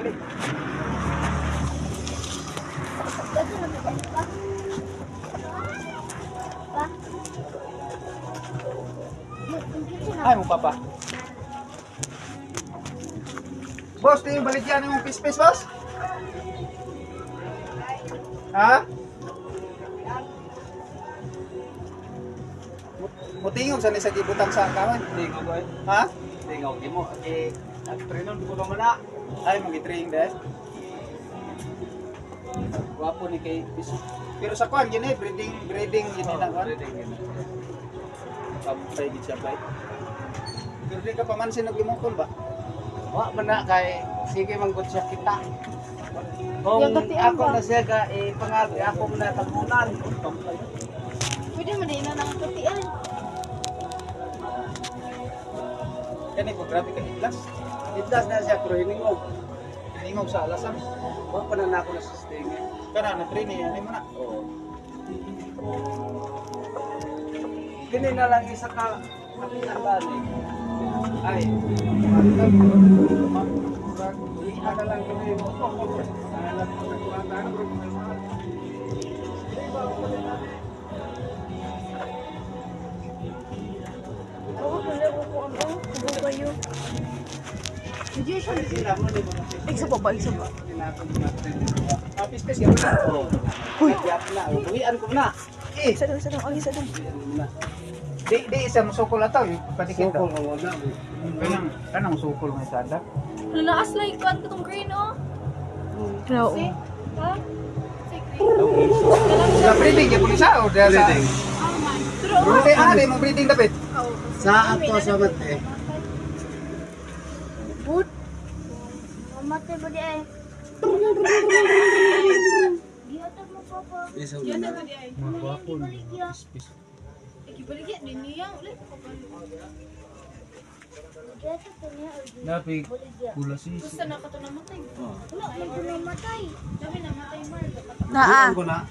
Ay mo papa. Boss, tingin balik yan yung pispis, boss? Ha? Mutingog sa ni sa gibutang sa kawan. Tingo boy. Ha? Tingo gimo. Okay. Eh, nag-train ko naman na. Ay, mag-train des. Gwapo ni kay Pero sa kwan, yun eh, breeding, breeding, yun eh, na kwan. Pamutay gid siya, bay. Pero di ka pa man sinaglimungkol ba? Wa man na kay sige manggod siya kita. Kung ako na siya ka eh pangabi ako na tabunan. Pwede Kani ko, grabe ka higlas. Itlas na siya pero hiningog. Ningog sa alasan. Wa pa na ako na sustain. Kana na train eh, ano mo na. Oo. Kini na lang isa ka kapitan bali. Ay. Ada lang kini. Oo, kayo. Isa pa ba? Ah, yan. Oo. Uy. Uwian ko na. Eh, Isa doon, isa doon. Ang isa doon. di, di isa mo sukol ataw. eh. Patikit Sukol daw. mo na. Kanang, kanang sukol mo sada. Ano na aslay ko ang itong green oh. Oo. Ha? Si green. Sa breeding, yung pulisa o? Dahil sa... Breeding. Oh. Pero Breeding, ah, di mo breeding dapat. Sa ato sa mate. Mamatay ba di ay? Gihatag mo. Isang yan na. na di ay. Gwapo na. Ikibalik yan din niya ulit. Ko niya. Napi, pula si... Gusto na ka to namatay. Wala, may namatay. Dami namatay mar. Naa. ko na.